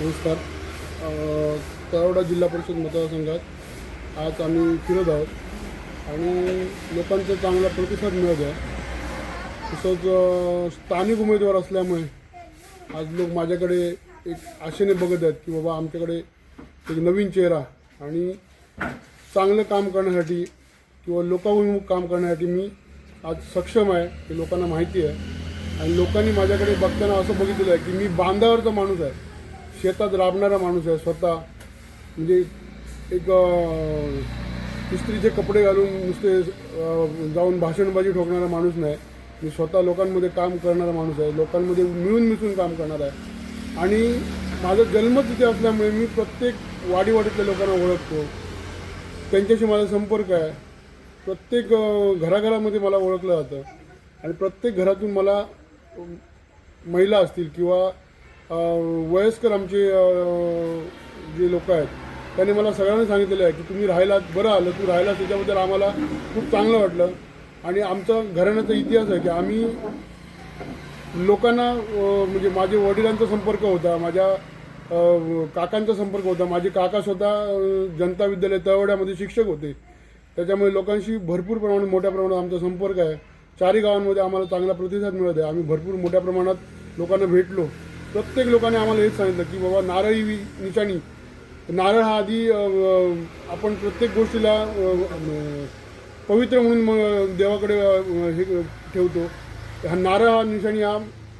नमस्कार. तळवडा जिल्हा परिषद मतदारसंघात आज आम्ही फिरत आहोत आणि लोकांचा चांगला प्रतिसाद मिळत आहे. तसंच स्थानिक उमेदवार असल्यामुळे आज लोक माझ्याकडे एक आशेने बघत आहेत की बाबा आमच्याकडे एक नवीन चेहरा आणि चांगलं काम करण्यासाठी किंवा लोकाभिमुख काम करण्यासाठी मी आज सक्षम आहे हे लोकांना माहिती आहे. आणि लोकांनी माझ्याकडे बघताना असं बघितलेलं आहे की मी बांधावरचा माणूस आहे. शेतात राबणारा माणूस आहे स्वतः. म्हणजे एक इस्त्रीचे कपडे घालून नुसते जाऊन भाषणबाजी ठोकणारा माणूस नाही. मी स्वतः लोकांमध्ये काम करणारा माणूस आहे. लोकांमध्ये मिळून मिसळून काम करणार आहे. आणि माझा जन्म तिथे असल्यामुळे मी प्रत्येक वाडीवाडीतल्या लोकांना ओळखतो. त्यांच्याशी माझा संपर्क आहे. प्रत्येक घराघरामध्ये मला ओळखलं जातं. आणि प्रत्येक घरातून मला महिला असतील किंवा वयस्कर आमचे जे लोक आहेत त्यांनी मला सगळ्यांनी सांगितलेलं आहे की तुम्ही राहिलात बरं आलं तू राहिला त्याच्याबद्दल आम्हाला खूप चांगलं वाटलं. आणि आमचा घराण्याचा इतिहास आहे की आम्ही लोकांना म्हणजे माझे वडिलांचा संपर्क होता माझ्या काकांचा संपर्क होता माझे काका स्वतः जनता विद्यालय तळवड्यामध्ये शिक्षक होते. त्याच्यामुळे लोकांशी भरपूर प्रमाणात मोठ्या प्रमाणात आमचा संपर्क आहे. चारही गावांमध्ये आम्हाला चांगला प्रतिसाद मिळत आहे. आम्ही भरपूर मोठ्या प्रमाणात लोकांना भेटलो. प्रत्येक लोकांनी आम्हाला हेच सांगितलं की बाबा नारळी निशाणी. नारळ हा आधी आपण प्रत्येक गोष्टीला पवित्र म्हणून देवाकडे हे ठेवतो. हा नारळ हा निशाणी हा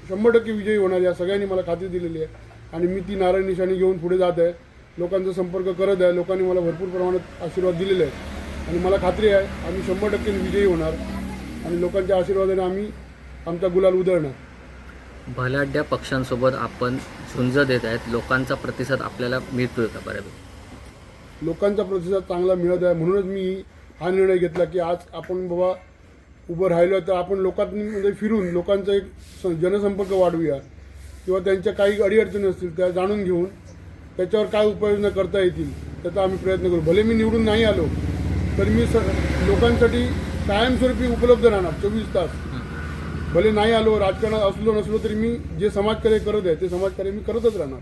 शंभर टक्के विजयी होणार या सगळ्यांनी मला खात्री दिलेली आहे. आणि मी ती नारळ निशाणी घेऊन पुढे जात आहे. लोकांचा संपर्क करत आहे. लोकांनी मला भरपूर प्रमाणात आशीर्वाद दिलेले आहेत. आणि मला खात्री आहे आम्ही शंभर टक्के विजयी होणार. आणि लोकांच्या आशीर्वादाने आम्ही आमचा गुलाल उधळणार. भलाढ्या पक्षांसोबत आपण झुंज देत आहेत. लोकांचा प्रतिसाद आपल्याला मिळतोय का बऱ्यापैकी? लोकांचा प्रतिसाद चांगला मिळत आहे. म्हणूनच मी हा निर्णय घेतला की आज आपण बाबा उभं राहिलो तर आपण लोकांमध्ये फिरून लोकांचा एक स- जनसंपर्क वाढवूया. किंवा त्यांच्या काही अडीअडचणी असतील त्या जाणून घेऊन त्याच्यावर काय उपाययोजना करता येतील त्याचा आम्ही प्रयत्न करू. भले मी निवडून नाही आलो तर मी स लोकांसाठी कायमस्वरूपी उपलब्ध राहणार चोवीस तास. भले नाही आलो राजकारणात असलो नसलो तरी मी जे समाजकार्य करत आहे ते समाजकार्य मी करतच राहणार.